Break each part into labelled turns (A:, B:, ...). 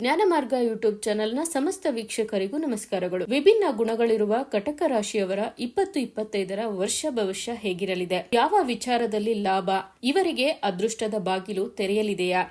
A: ಜ್ಞಾನ ಮಾರ್ಗ ಯೂಟ್ಯೂಬ್ ಚಾನೆಲ್ನ ಸಮಸ್ತ ವೀಕ್ಷಕರಿಗೂ ನಮಸ್ಕಾರಗಳು. ವಿಭಿನ್ನ ಗುಣಗಳಿರುವ ಕಟಕ ರಾಶಿಯವರ ಇಪ್ಪತ್ತು ಇಪ್ಪತ್ತೈದರ ವರ್ಷ ಭವಿಷ್ಯ ಹೇಗಿರಲಿದೆ? ಯಾವ ವಿಚಾರದಲ್ಲಿ ಲಾಭ? ಇವರಿಗೆ ಅದೃಷ್ಟದ ಬಾಗಿಲು ತೆರೆಯಲಿದೆಯಾ?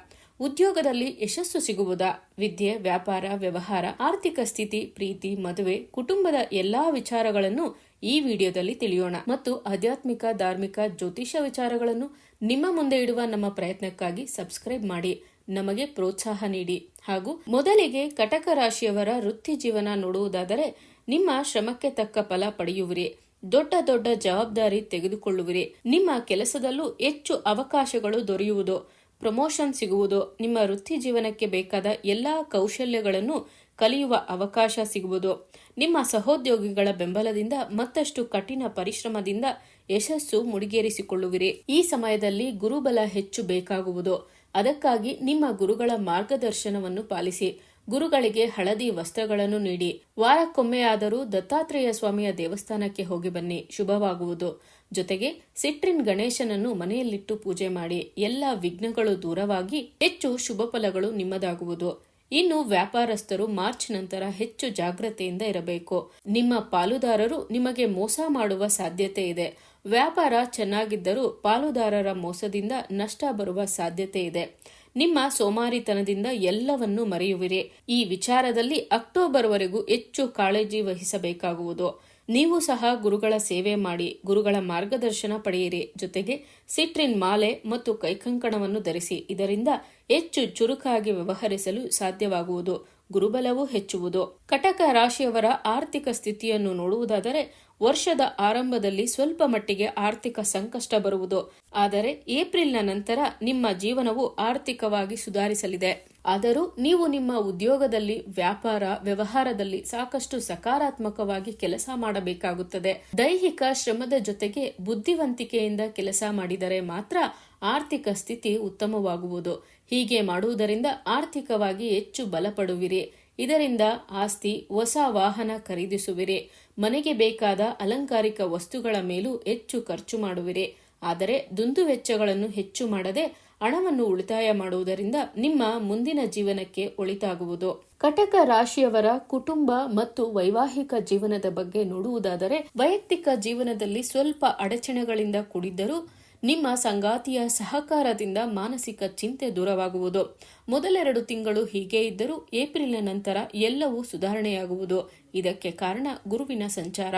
A: ಉದ್ಯೋಗದಲ್ಲಿ ಯಶಸ್ಸು ಸಿಗುವುದಾ? ವಿದ್ಯೆ, ವ್ಯಾಪಾರ, ವ್ಯವಹಾರ, ಆರ್ಥಿಕ ಸ್ಥಿತಿ, ಪ್ರೀತಿ, ಮದುವೆ, ಕುಟುಂಬದ ಎಲ್ಲಾ ವಿಚಾರಗಳನ್ನು ಈ ವಿಡಿಯೋದಲ್ಲಿ ತಿಳಿಯೋಣ. ಮತ್ತು ಆಧ್ಯಾತ್ಮಿಕ, ಧಾರ್ಮಿಕ ಜ್ಯೋತಿಷ ವಿಚಾರಗಳನ್ನು ನಿಮ್ಮ ಮುಂದೆ ಇಡುವ ನಮ್ಮ ಪ್ರಯತ್ನಕ್ಕಾಗಿ ಸಬ್ಸ್ಕ್ರೈಬ್ ಮಾಡಿ. ನಮಗೆ ಪ್ರೋತ್ಸಾಹ ನೀಡಿ. ಹಾಗೂ ಮೊದಲಿಗೆ ಕಟಕ ರಾಶಿಯವರ ವೃತ್ತಿ ಜೀವನ ನೋಡುವುದಾದರೆ ನಿಮ್ಮ ಶ್ರಮಕ್ಕೆ ತಕ್ಕ ಫಲ ಪಡೆಯುವಿರಿ. ದೊಡ್ಡ ದೊಡ್ಡ ಜವಾಬ್ದಾರಿ ತೆಗೆದುಕೊಳ್ಳುವಿರಿ. ನಿಮ್ಮ ಕೆಲಸದಲ್ಲೂ ಹೆಚ್ಚು ಅವಕಾಶಗಳು ದೊರೆಯುವುದು. ಪ್ರಮೋಷನ್ ಸಿಗುವುದು. ನಿಮ್ಮ ವೃತ್ತಿ ಜೀವನಕ್ಕೆ ಬೇಕಾದ ಎಲ್ಲಾ ಕೌಶಲ್ಯಗಳನ್ನು ಕಲಿಯುವ ಅವಕಾಶ ಸಿಗುವುದು. ನಿಮ್ಮ ಸಹೋದ್ಯೋಗಿಗಳ ಬೆಂಬಲದಿಂದ ಮತ್ತಷ್ಟು ಕಠಿಣ ಪರಿಶ್ರಮದಿಂದ ಯಶಸ್ಸು ಮುಡಿಗೇರಿಸಿಕೊಳ್ಳುವಿರಿ. ಈ ಸಮಯದಲ್ಲಿ ಗುರುಬಲ ಹೆಚ್ಚು ಬೇಕಾಗುವುದು. ಅದಕ್ಕಾಗಿ ನಿಮ್ಮ ಗುರುಗಳ ಮಾರ್ಗದರ್ಶನವನ್ನು ಪಾಲಿಸಿ. ಗುರುಗಳಿಗೆ ಹಳದಿ ವಸ್ತ್ರಗಳನ್ನು ನೀಡಿ. ವಾರಕ್ಕೊಮ್ಮೆಯಾದರೂ ದತ್ತಾತ್ರೇಯ ಸ್ವಾಮಿಯ ದೇವಸ್ಥಾನಕ್ಕೆ ಹೋಗಿ ಬನ್ನಿ. ಶುಭವಾಗುವುದು. ಜೊತೆಗೆ ಸಿಟ್ರಿನ್ ಗಣೇಶನನ್ನು ಮನೆಯಲ್ಲಿಟ್ಟು ಪೂಜೆ ಮಾಡಿ. ಎಲ್ಲ ವಿಘ್ನಗಳು ದೂರವಾಗಿ ಹೆಚ್ಚು ಶುಭ ಫಲಗಳು ನಿಮ್ಮದಾಗುವುದು. ಇನ್ನು ವ್ಯಾಪಾರಸ್ಥರು ಮಾರ್ಚ್ ನಂತರ ಹೆಚ್ಚು ಜಾಗ್ರತೆಯಿಂದ ಇರಬೇಕು. ನಿಮ್ಮ ಪಾಲುದಾರರು ನಿಮಗೆ ಮೋಸ ಮಾಡುವ ಸಾಧ್ಯತೆ ಇದೆ. ವ್ಯಾಪಾರ ಚೆನ್ನಾಗಿದ್ದರೂ ಪಾಲುದಾರರ ಮೋಸದಿಂದ ನಷ್ಟ ಬರುವ ಸಾಧ್ಯತೆ ಇದೆ. ನಿಮ್ಮ ಸೋಮಾರಿತನದಿಂದ ಎಲ್ಲವನ್ನೂ ಮರೆಯುವಿರಿ. ಈ ವಿಚಾರದಲ್ಲಿ ಅಕ್ಟೋಬರ್ವರೆಗೂ ಹೆಚ್ಚು ಕಾಳಜಿ ವಹಿಸಬೇಕಾಗುವುದು. ನೀವು ಸಹ ಗುರುಗಳ ಸೇವೆ ಮಾಡಿ, ಗುರುಗಳ ಮಾರ್ಗದರ್ಶನ ಪಡೆಯಿರಿ. ಜೊತೆಗೆ ಸಿಟ್ರಿನ್ ಮಾಲೆ ಮತ್ತು ಕೈಕಂಕಣವನ್ನು ಧರಿಸಿ, ಇದರಿಂದ ಹೆಚ್ಚು ಚುರುಕಾಗಿ ವ್ಯವಹರಿಸಲು ಸಾಧ್ಯವಾಗುವುದು. ಗುರುಬಲವೂ ಹೆಚ್ಚುವುದು. ಕಟಕ ರಾಶಿಯವರ ಆರ್ಥಿಕ ಸ್ಥಿತಿಯನ್ನು ನೋಡುವುದಾದರೆ, ವರ್ಷದ ಆರಂಭದಲ್ಲಿ ಸ್ವಲ್ಪ ಮಟ್ಟಿಗೆ ಆರ್ಥಿಕ ಸಂಕಷ್ಟ ಬರುವುದು. ಆದರೆ ಏಪ್ರಿಲ್ನ ನಂತರ ನಿಮ್ಮ ಜೀವನವು ಆರ್ಥಿಕವಾಗಿ ಸುಧಾರಿಸಲಿದೆ. ಆದರೂ ನೀವು ನಿಮ್ಮ ಉದ್ಯೋಗದಲ್ಲಿ, ವ್ಯಾಪಾರ, ವ್ಯವಹಾರದಲ್ಲಿ ಸಾಕಷ್ಟು ಸಕಾರಾತ್ಮಕವಾಗಿ ಕೆಲಸ ಮಾಡಬೇಕಾಗುತ್ತದೆ. ದೈಹಿಕ ಶ್ರಮದ ಜೊತೆಗೆ ಬುದ್ಧಿವಂತಿಕೆಯಿಂದ ಕೆಲಸ ಮಾಡಿದರೆ ಮಾತ್ರ ಆರ್ಥಿಕ ಸ್ಥಿತಿ ಉತ್ತಮವಾಗುವುದು. ಹೀಗೆ ಮಾಡುವುದರಿಂದ ಆರ್ಥಿಕವಾಗಿ ಹೆಚ್ಚು ಬಲಪಡುವಿರಿ. ಇದರಿಂದ ಆಸ್ತಿ, ಹೊಸ ವಾಹನ ಖರೀದಿಸುವಿರಿ. ಮನೆಗೆ ಬೇಕಾದ ಅಲಂಕಾರಿಕ ವಸ್ತುಗಳ ಮೇಲೂ ಹೆಚ್ಚು ಖರ್ಚು ಮಾಡುವಿರಿ. ಆದರೆ ದುಂದು ವೆಚ್ಚಗಳನ್ನು ಹೆಚ್ಚು ಮಾಡದೆ ಹಣವನ್ನು ಉಳಿತಾಯ ಮಾಡುವುದರಿಂದ ನಿಮ್ಮ ಮುಂದಿನ ಜೀವನಕ್ಕೆ ಒಳಿತಾಗುವುದು. ಕಟಕ ರಾಶಿಯವರ ಕುಟುಂಬ ಮತ್ತು ವೈವಾಹಿಕ ಜೀವನದ ಬಗ್ಗೆ ನೋಡುವುದಾದರೆ, ವೈಯಕ್ತಿಕ ಜೀವನದಲ್ಲಿ ಸ್ವಲ್ಪ ಅಡಚಣೆಗಳಿಂದ ಕೂಡಿದ್ದರೂ ನಿಮ್ಮ ಸಂಗಾತಿಯ ಸಹಕಾರದಿಂದ ಮಾನಸಿಕ ಚಿಂತೆ ದೂರವಾಗುವುದು. ಮೊದಲೆರಡು ತಿಂಗಳು ಹೀಗೆ ಇದ್ದರೂ ಏಪ್ರಿಲ್ನ ನಂತರ ಎಲ್ಲವೂ ಸುಧಾರಣೆಯಾಗುವುದು. ಇದಕ್ಕೆ ಕಾರಣ ಗುರುವಿನ ಸಂಚಾರ.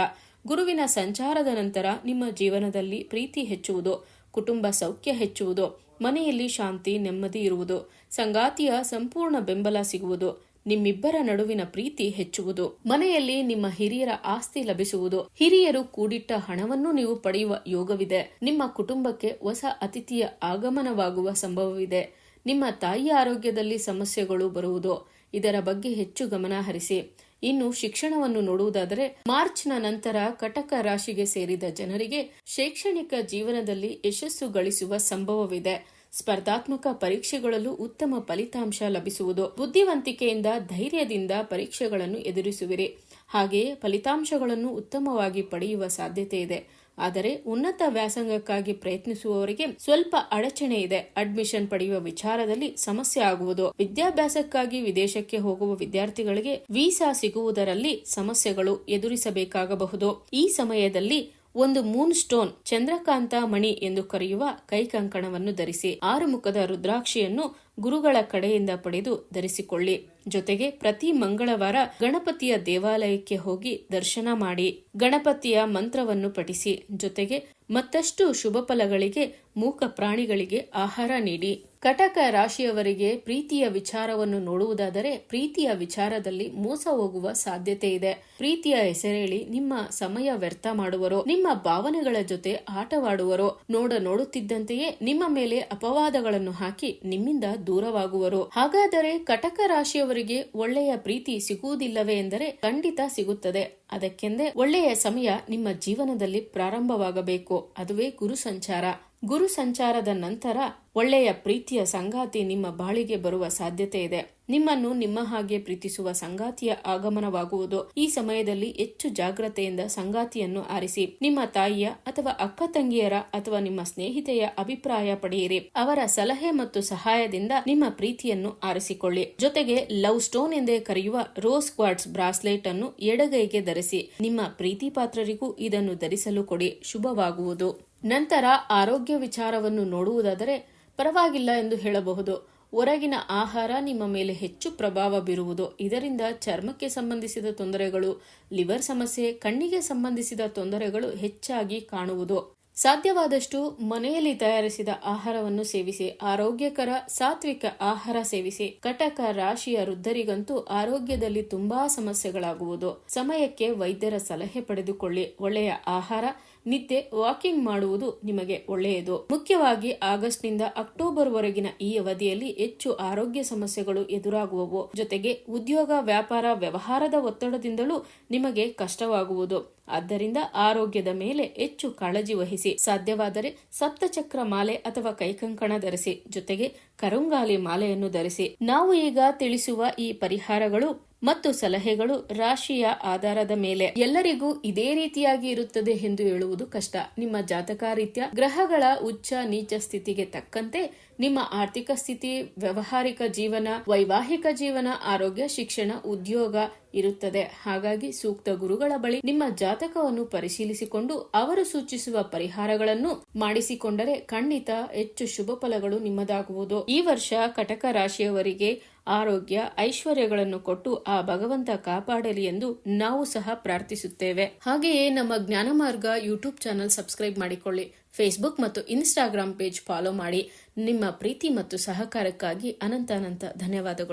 A: ಗುರುವಿನ ಸಂಚಾರದ ನಂತರ ನಿಮ್ಮ ಜೀವನದಲ್ಲಿ ಪ್ರೀತಿ ಹೆಚ್ಚುವುದು, ಕುಟುಂಬ ಸೌಖ್ಯ ಹೆಚ್ಚುವುದು, ಮನೆಯಲ್ಲಿ ಶಾಂತಿ ನೆಮ್ಮದಿ ಇರುವುದು, ಸಂಗಾತಿಯ ಸಂಪೂರ್ಣ ಬೆಂಬಲ ಸಿಗುವುದು. ನಿಮ್ಮಿಬ್ಬರ ನಡುವಿನ ಪ್ರೀತಿ ಹೆಚ್ಚುವುದು. ಮನೆಯಲ್ಲಿ ನಿಮ್ಮ ಹಿರಿಯರ ಆಸ್ತಿ ಲಭಿಸುವುದು. ಹಿರಿಯರು ಕೂಡಿಟ್ಟ ಹಣವನ್ನು ನೀವು ಪಡೆಯುವ ಯೋಗವಿದೆ. ನಿಮ್ಮ ಕುಟುಂಬಕ್ಕೆ ಹೊಸ ಅತಿಥಿಯ ಆಗಮನವಾಗುವ ಸಂಭವವಿದೆ. ನಿಮ್ಮ ತಾಯಿಯ ಆರೋಗ್ಯದಲ್ಲಿ ಸಮಸ್ಯೆಗಳು ಬರುವುದು. ಇದರ ಬಗ್ಗೆ ಹೆಚ್ಚು ಗಮನ ಹರಿಸಿ. ಇನ್ನು ಶಿಕ್ಷಣವನ್ನು ನೋಡುವುದಾದರೆ, ಮಾರ್ಚ್ನ ನಂತರ ಕಟಕ ರಾಶಿಗೆ ಸೇರಿದ ಜನರಿಗೆ ಶೈಕ್ಷಣಿಕ ಜೀವನದಲ್ಲಿ ಯಶಸ್ಸು ಗಳಿಸುವ ಸಂಭವವಿದೆ. ಸ್ಪರ್ಧಾತ್ಮಕ ಪರೀಕ್ಷೆಗಳಲ್ಲೂ ಉತ್ತಮ ಫಲಿತಾಂಶ ಲಭಿಸುವುದು. ಬುದ್ಧಿವಂತಿಕೆಯಿಂದ ಧೈರ್ಯದಿಂದ ಪರೀಕ್ಷೆಗಳನ್ನು ಎದುರಿಸುವಿರಿ. ಹಾಗೆಯೇ ಫಲಿತಾಂಶಗಳನ್ನು ಉತ್ತಮವಾಗಿ ಪಡೆಯುವ ಸಾಧ್ಯತೆ ಇದೆ. ಆದರೆ ಉನ್ನತ ವ್ಯಾಸಂಗಕ್ಕಾಗಿ ಪ್ರಯತ್ನಿಸುವವರಿಗೆ ಸ್ವಲ್ಪ ಅಡಚಣೆ ಇದೆ. ಅಡ್ಮಿಷನ್ ಪಡೆಯುವ ವಿಚಾರದಲ್ಲಿ ಸಮಸ್ಯೆ ಆಗುವುದು. ವಿದ್ಯಾಭ್ಯಾಸಕ್ಕಾಗಿ ವಿದೇಶಕ್ಕೆ ಹೋಗುವ ವಿದ್ಯಾರ್ಥಿಗಳಿಗೆ ವೀಸಾ ಸಿಗುವುದರಲ್ಲಿ ಸಮಸ್ಯೆಗಳು ಎದುರಿಸಬೇಕಾಗಬಹುದು. ಈ ಸಮಯದಲ್ಲಿ ಒಂದು ಮೂನ್ ಸ್ಟೋನ್ ಚಂದ್ರಕಾಂತ ಮಣಿ ಎಂದು ಕರೆಯುವ ಕೈಕಂಕಣವನ್ನು ಧರಿಸಿ ಆರು ಮುಖದ ರುದ್ರಾಕ್ಷಿಯನ್ನು ಗುರುಗಳ ಕಡೆಯಿಂದ ಪಡೆದು ಧರಿಸಿಕೊಳ್ಳಿ. ಜೊತೆಗೆ ಪ್ರತಿ ಮಂಗಳವಾರ ಗಣಪತಿಯ ದೇವಾಲಯಕ್ಕೆ ಹೋಗಿ ದರ್ಶನ ಮಾಡಿ ಗಣಪತಿಯ ಮಂತ್ರವನ್ನು ಪಠಿಸಿ. ಜೊತೆಗೆ ಮತ್ತಷ್ಟು ಶುಭ ಫಲಗಳಿಗೆ ಮೂಕ ಪ್ರಾಣಿಗಳಿಗೆ ಆಹಾರ ನೀಡಿ. ಕಟಕ ರಾಶಿಯವರಿಗೆ ಪ್ರೀತಿಯ ವಿಚಾರವನ್ನು ನೋಡುವುದಾದರೆ ಪ್ರೀತಿಯ ವಿಚಾರದಲ್ಲಿ ಮೋಸ ಹೋಗುವ ಸಾಧ್ಯತೆ ಇದೆ. ಪ್ರೀತಿಯ ಹೆಸರೇಳಿ ನಿಮ್ಮ ಸಮಯ ವ್ಯರ್ಥ ಮಾಡುವರು, ನಿಮ್ಮ ಭಾವನೆಗಳ ಜೊತೆ ಆಟವಾಡುವರು, ನೋಡ ನೋಡುತ್ತಿದ್ದಂತೆಯೇ ನಿಮ್ಮ ಮೇಲೆ ಅಪವಾದಗಳನ್ನು ಹಾಕಿ ನಿಮ್ಮಿಂದ ದೂರವಾಗುವರು. ಹಾಗಾದರೆ ಕಟಕ ರಾಶಿಯವರಿಗೆ ಒಳ್ಳೆಯ ಪ್ರೀತಿ ಸಿಗುವುದಿಲ್ಲವೇ ಎಂದರೆ ಖಂಡಿತ ಸಿಗುತ್ತದೆ. ಅದಕ್ಕೆಂದೇ ಒಳ್ಳೆಯ ಸಮಯ ನಿಮ್ಮ ಜೀವನದಲ್ಲಿ ಪ್ರಾರಂಭವಾಗಬೇಕು. ಅದುವೇ ಗುರು ಸಂಚಾರ. ಗುರು ಸಂಚಾರದ ನಂತರ ಒಳ್ಳೆಯ ಪ್ರೀತಿಯ ಸಂಗಾತಿ ನಿಮ್ಮ ಬಾಳಿಗೆ ಬರುವ ಸಾಧ್ಯತೆ ಇದೆ. ನಿಮ್ಮನ್ನು ನಿಮ್ಮ ಹಾಗೆ ಪ್ರೀತಿಸುವ ಸಂಗಾತಿಯ ಆಗಮನವಾಗುವುದು. ಈ ಸಮಯದಲ್ಲಿ ಹೆಚ್ಚು ಜಾಗ್ರತೆಯಿಂದ ಸಂಗಾತಿಯನ್ನು ಆರಿಸಿ. ನಿಮ್ಮ ತಾಯಿಯ ಅಥವಾ ಅಕ್ಕ ತಂಗಿಯರ ಅಥವಾ ನಿಮ್ಮ ಸ್ನೇಹಿತೆಯ ಅಭಿಪ್ರಾಯ ಪಡೆಯಿರಿ. ಅವರ ಸಲಹೆ ಮತ್ತು ಸಹಾಯದಿಂದ ನಿಮ್ಮ ಪ್ರೀತಿಯನ್ನು ಆರಿಸಿಕೊಳ್ಳಿ. ಜೊತೆಗೆ ಲವ್ ಸ್ಟೋನ್ ಎಂದೇ ಕರೆಯುವ ರೋಸ್ ಕ್ವಾರ್ಟ್ಸ್ ಬ್ರಾಸ್ಲೆಟ್ ಅನ್ನು ಎಡಗೈಗೆ ಧರಿಸಿ. ನಿಮ್ಮ ಪ್ರೀತಿ ಪಾತ್ರರಿಗೂ ಇದನ್ನು ಧರಿಸಲು ಕೊಡಿ. ಶುಭವಾಗುವುದು. ನಂತರ ಆರೋಗ್ಯ ವಿಚಾರವನ್ನು ನೋಡುವುದಾದರೆ ಪರವಾಗಿಲ್ಲ ಎಂದು ಹೇಳಬಹುದು. ಹೊರಗಿನ ಆಹಾರ ನಿಮ್ಮ ಮೇಲೆ ಹೆಚ್ಚು ಪ್ರಭಾವ ಬೀರುವುದು. ಇದರಿಂದ ಚರ್ಮಕ್ಕೆ ಸಂಬಂಧಿಸಿದ ತೊಂದರೆಗಳು, ಲಿವರ್ ಸಮಸ್ಯೆ, ಕಣ್ಣಿಗೆ ಸಂಬಂಧಿಸಿದ ತೊಂದರೆಗಳು ಹೆಚ್ಚಾಗಿ ಕಾಣುವುದು. ಸಾಧ್ಯವಾದಷ್ಟು ಮನೆಯಲ್ಲಿ ತಯಾರಿಸಿದ ಆಹಾರವನ್ನು ಸೇವಿಸಿ, ಆರೋಗ್ಯಕರ ಸಾತ್ವಿಕ ಆಹಾರ ಸೇವಿಸಿ. ಕಟಕ ರಾಶಿಯ ವೃದ್ಧರಿಗಂತೂ ಆರೋಗ್ಯದಲ್ಲಿ ತುಂಬಾ ಸಮಸ್ಯೆಗಳಾಗುವುದು. ಸಮಯಕ್ಕೆ ವೈದ್ಯರ ಸಲಹೆ ಪಡೆದುಕೊಳ್ಳಿ. ಒಳ್ಳೆಯ ಆಹಾರ ನಿದ್ದೆ ವಾಕಿಂಗ್ ಮಾಡುವುದು ನಿಮಗೆ ಒಳ್ಳೆಯದು. ಮುಖ್ಯವಾಗಿ ಆಗಸ್ಟ್ನಿಂದ ಅಕ್ಟೋಬರ್ ವರೆಗಿನ ಈ ಅವಧಿಯಲ್ಲಿ ಹೆಚ್ಚು ಆರೋಗ್ಯ ಸಮಸ್ಯೆಗಳು ಎದುರಾಗುವವು. ಜೊತೆಗೆ ಉದ್ಯೋಗ, ವ್ಯಾಪಾರ, ವ್ಯವಹಾರದ ಒತ್ತಡದಿಂದಲೂ ನಿಮಗೆ ಕಷ್ಟವಾಗುವುದು. ಆದ್ದರಿಂದ ಆರೋಗ್ಯದ ಮೇಲೆ ಹೆಚ್ಚು ಕಾಳಜಿ ವಹಿಸಿ. ಸಾಧ್ಯವಾದರೆ ಸಪ್ತಚಕ್ರ ಮಾಲೆ ಅಥವಾ ಕೈಕಂಕಣ ಧರಿಸಿ. ಜೊತೆಗೆ ಕರುಂಗಾಲಿ ಮಾಲೆಯನ್ನು ಧರಿಸಿ. ನಾವು ಈಗ ತಿಳಿಸುವ ಈ ಪರಿಹಾರಗಳು ಮತ್ತು ಸಲಹೆಗಳು ರಾಶಿಯ ಆಧಾರದ ಮೇಲೆ. ಎಲ್ಲರಿಗೂ ಇದೇ ರೀತಿಯಾಗಿ ಇರುತ್ತದೆ ಎಂದು ಹೇಳುವುದು ಕಷ್ಟ. ನಿಮ್ಮ ಜಾತಕ ರೀತ್ಯ, ಗ್ರಹಗಳ ಉಚ್ಚ ನೀಚ ಸ್ಥಿತಿಗೆ ತಕ್ಕಂತೆ ನಿಮ್ಮ ಆರ್ಥಿಕ ಸ್ಥಿತಿ, ವ್ಯವಹಾರಿಕ ಜೀವನ, ವೈವಾಹಿಕ ಜೀವನ, ಆರೋಗ್ಯ, ಶಿಕ್ಷಣ, ಉದ್ಯೋಗ ಇರುತ್ತದೆ. ಹಾಗಾಗಿ ಸೂಕ್ತ ಗುರುಗಳ ಬಳಿ ನಿಮ್ಮ ಜಾತಕವನ್ನು ಪರಿಶೀಲಿಸಿಕೊಂಡು ಅವರು ಸೂಚಿಸುವ ಪರಿಹಾರಗಳನ್ನು ಮಾಡಿಸಿಕೊಂಡರೆ ಖಂಡಿತ ಹೆಚ್ಚು ಶುಭ ಫಲಗಳು ನಿಮ್ಮದಾಗುವುದು. ಈ ವರ್ಷ ಕಟಕ ರಾಶಿಯವರಿಗೆ ಆರೋಗ್ಯ, ಐಶ್ವರ್ಯಗಳನ್ನು ಕೊಟ್ಟು ಆ ಭಗವಂತ ಕಾಪಾಡಲಿ ಎಂದು ನಾವು ಸಹ ಪ್ರಾರ್ಥಿಸುತ್ತೇವೆ. ಹಾಗೆಯೇ ನಮ್ಮ Jnana Marga YouTube channel subscribe ಮಾಡಿಕೊಳ್ಳಿ. ಫೇಸ್ಬುಕ್ ಮತ್ತು ಇನ್ಸ್ಟಾಗ್ರಾಮ್ ಪೇಜ್ ಫಾಲೋ ಮಾಡಿ. ನಿಮ್ಮ ಪ್ರೀತಿ ಮತ್ತು ಸಹಕಾರಕ್ಕಾಗಿ ಅನಂತ ಅನಂತ ಧನ್ಯವಾದಗಳು.